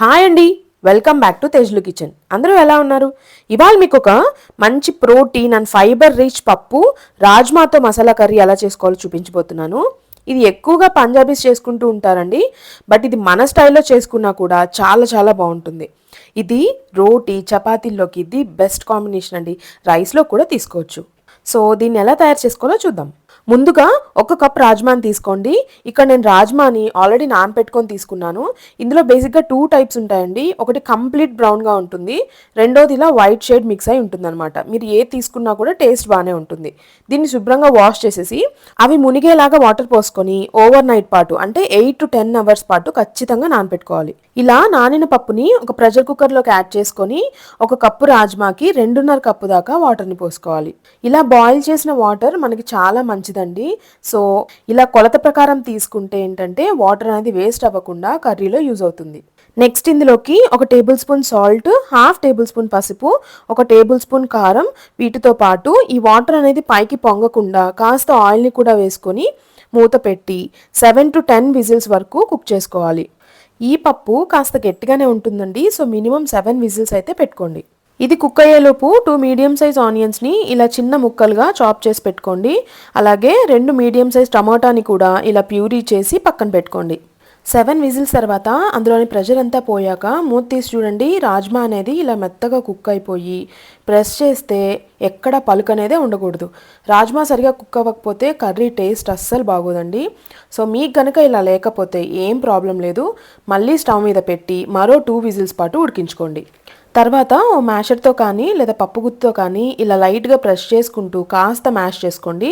Hi అండి. Welcome back to Tejlu kitchen అందరూ ఎలా ఉన్నారు? ఇవాళ మీకు ఒక మంచి ప్రోటీన్ అండ్ ఫైబర్ రిచ్ పప్పు రాజ్మాతో మసాలా కర్రీ ఎలా చేసుకోవాలో చూపించబోతున్నాను. ఇది ఎక్కువగా పంజాబీస్ చేసుకుంటూ ఉంటారండి. బట్ ఇది మన స్టైల్లో చేసుకున్నా కూడా చాలా చాలా బాగుంటుంది. ఇది రోటీ చపాతీల్లోకి ఇది బెస్ట్ కాంబినేషన్ అండి. రైస్లో కూడా తీసుకోవచ్చు. సో దీన్ని ఎలా తయారు చేసుకోవాలో చూద్దాం. ముందుగా ఒక కప్ రాజ్మాని తీసుకోండి. ఇక్కడ నేను రాజ్మాని ఆల్రెడీ నానపెట్టుకొని తీసుకున్నాను. ఇందులో బేసిక్గా టూ టైప్స్ ఉంటాయండి. ఒకటి కంప్లీట్ బ్రౌన్గా ఉంటుంది. రెండోది ఇలా వైట్ షేడ్ మిక్స్ అయి ఉంటుందన్నమాట. మీరు ఏ తీసుకున్నా కూడా టేస్ట్ బాగానే ఉంటుంది. దీన్ని శుభ్రంగా వాష్ చేసేసి అవి మునిగేలాగా వాటర్ పోసుకొని ఓవర్ నైట్ పాటు అంటే ఎయిట్ టు టెన్ అవర్స్ పాటు ఖచ్చితంగా నానపెట్టుకోవాలి ఇలా నానిన పప్పుని ఒక ప్రెషర్ కుక్కర్లోకి యాడ్ చేసుకొని ఒక కప్పు రాజ్మాకి రెండున్నర కప్పు దాకా వాటర్ని పోసుకోవాలి. ఇలా బాయిల్ చేసిన వాటర్ మనకి చాలా మంచిదండి. సో ఇలా కొలత ప్రకారం తీసుకుంటే ఏంటంటే వాటర్ అనేది వేస్ట్ అవ్వకుండా కర్రీలో యూజ్ అవుతుంది. నెక్స్ట్ ఇందులోకి ఒక tablespoon salt half tablespoon పసుపు ఒక టేబుల్ స్పూన్ కారం వీటితో పాటు ఈ వాటర్ అనేది పైకి పొంగకుండా కాస్త ఆయిల్ని కూడా వేసుకొని మూత పెట్టి సెవెన్ టు టెన్ విజిల్స్ వరకు కుక్ చేసుకోవాలి. ఈ పప్పు కాస్త గట్టిగానే ఉంటుందండి. సో మినిమం సెవెన్ విజిల్స్ అయితే పెట్టుకోండి. ఇది కుక్ అయ్యేలోపు టూ మీడియం సైజ్ ఆనియన్స్ని ఇలా చిన్న ముక్కలుగా చాప్ చేసి పెట్టుకోండి. అలాగే రెండు మీడియం సైజ్ టమాటాని కూడా ఇలా ప్యూరీ చేసి పక్కన పెట్టుకోండి. సెవెన్ విజిల్స్ తర్వాత అందులోని ప్రెషర్ అంతా పోయాక మూత తీసి చూడండి. రాజ్మా అనేది ఇలా మెత్తగా కుక్ అయిపోయి ప్రెస్ చేస్తే ఎక్కడ పలుకు అనేదే ఉండకూడదు. రాజ్మా సరిగా కుక్ అవ్వకపోతే కర్రీ టేస్ట్ అస్సలు బాగోదండి. సో మీకు కనుక ఇలా లేకపోతే ఏం ప్రాబ్లం లేదు. మళ్ళీ స్టవ్ మీద పెట్టి మరో టూ విజిల్స్ పాటు ఉడికించుకోండి. తర్వాత ఓ మ్యాషర్తో కానీ లేదా పప్పుగుత్తితో కానీ ఇలా లైట్గా ప్రెస్ చేసుకుంటూ కాస్త మ్యాష్ చేసుకోండి.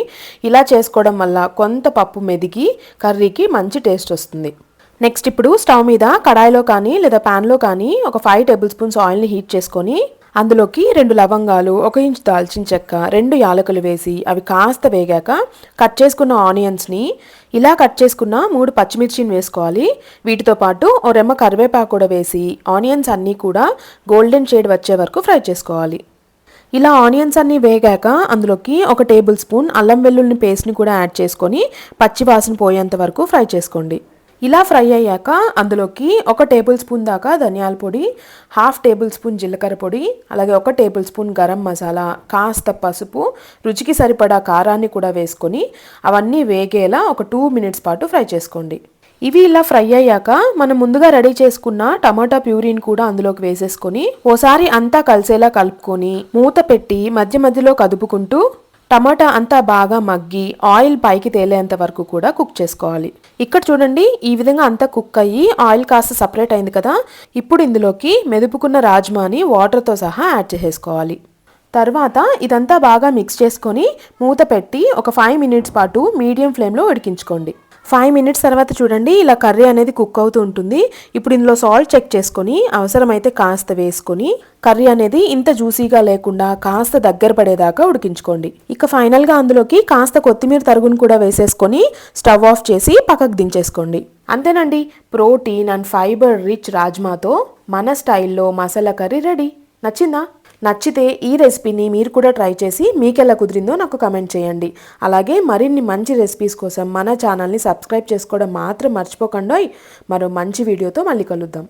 ఇలా చేసుకోవడం వల్ల కొంత పప్పు మెదిగి కర్రీకి మంచి టేస్ట్ వస్తుంది. నెక్స్ట్ ఇప్పుడు స్టవ్ మీద కడాయిలో కానీ లేదా ప్యాన్లో కానీ ఒక ఫైవ్ టేబుల్ స్పూన్స్ ఆయిల్ని హీట్ చేసుకొని అందులోకి రెండు లవంగాలు ఒక ఇంచు దాల్చిన చెక్క రెండు యాలకులు వేసి అవి కాస్త వేగాక కట్ చేసుకున్న ఆనియన్స్ని ఇలా కట్ చేసుకున్న మూడు పచ్చిమిర్చిని వేసుకోవాలి. వీటితో పాటు ఓ రెమ్మ కరివేపాకు కూడా వేసి ఆనియన్స్ అన్నీ కూడా గోల్డెన్ షేడ్ వచ్చే వరకు ఫ్రై చేసుకోవాలి. ఇలా ఆనియన్స్ అన్నీ వేగాక అందులోకి ఒక టేబుల్ స్పూన్ అల్లం వెల్లుల్లి పేస్ట్ని కూడా యాడ్ చేసుకొని పచ్చివాసన పోయేంత వరకు ఫ్రై చేసుకోండి. ఇలా ఫ్రై అయ్యాక అందులోకి ఒక టేబుల్ స్పూన్ దాకా ధనియాల పొడి హాఫ్ టేబుల్ స్పూన్ జీలకర్ర పొడి అలాగే ఒక టేబుల్ స్పూన్ గరం మసాలా కాస్త పసుపు రుచికి సరిపడా కారాన్ని కూడా వేసుకొని అవన్నీ వేగేలా ఒక టూ మినిట్స్ పాటు ఫ్రై చేసుకోండి. ఇవి ఇలా ఫ్రై అయ్యాక మనం ముందుగా రెడీ చేసుకున్న టమాటా ప్యూరీని కూడా అందులోకి వేసేసుకొని ఓసారి అంతా కలిసేలా కలుపుకొని మూత పెట్టి మధ్య మధ్యలో కదుపుకుంటూ టమాటా అంతా బాగా మగ్గి ఆయిల్ పైకి తేలేంత వరకు కూడా కుక్ చేసుకోవాలి. ఇక్కడ చూడండి ఈ విధంగా అంతా కుక్ అయ్యి ఆయిల్ కాస్త సపరేట్ అయింది కదా ఇప్పుడు ఇందులోకి మెదుపుకున్న రాజ్మాని వాటర్తో సహా యాడ్ చేసేసుకోవాలి. తర్వాత ఇదంతా బాగా మిక్స్ చేసుకొని మూత పెట్టి ఒక ఫైవ్ మినిట్స్ పాటు మీడియం ఫ్లేమ్లో ఉడికించుకోండి. ఫైవ్ మినిట్స్ తర్వాత చూడండి ఇలా కర్రీ అనేది కుక్ అవుతూ ఉంటుంది. ఇప్పుడు ఇందులో సాల్ట్ చెక్ చేసుకొని అవసరమైతే కాస్త వేసుకొని కర్రీ అనేది ఇంత జ్యూసీగా లేకుండా కాస్త దగ్గర పడేదాకా ఉడికించుకోండి. ఇక ఫైనల్గా అందులోకి కాస్త కొత్తిమీర తరుగును కూడా వేసేసుకొని స్టవ్ ఆఫ్ చేసి పక్కకు దించేసుకోండి. అంతేనండి ప్రోటీన్ అండ్ ఫైబర్ రిచ్ రాజ్మాతో మన స్టైల్లో మసాలా కర్రీ రెడీ. నచ్చిందా? నచ్చితే ఈ రెసిపీని మీరు కూడా ట్రై చేసి మీకెలా కుదిరిందో నాకు కమెంట్ చేయండి. అలాగే మరిన్ని మంచి రెసిపీస్ కోసం మన ఛానల్ని సబ్స్క్రైబ్ చేసుకోవడం మాత్రం మర్చిపోకండి మరో మంచి వీడియోతో మళ్ళీ కలుద్దాం.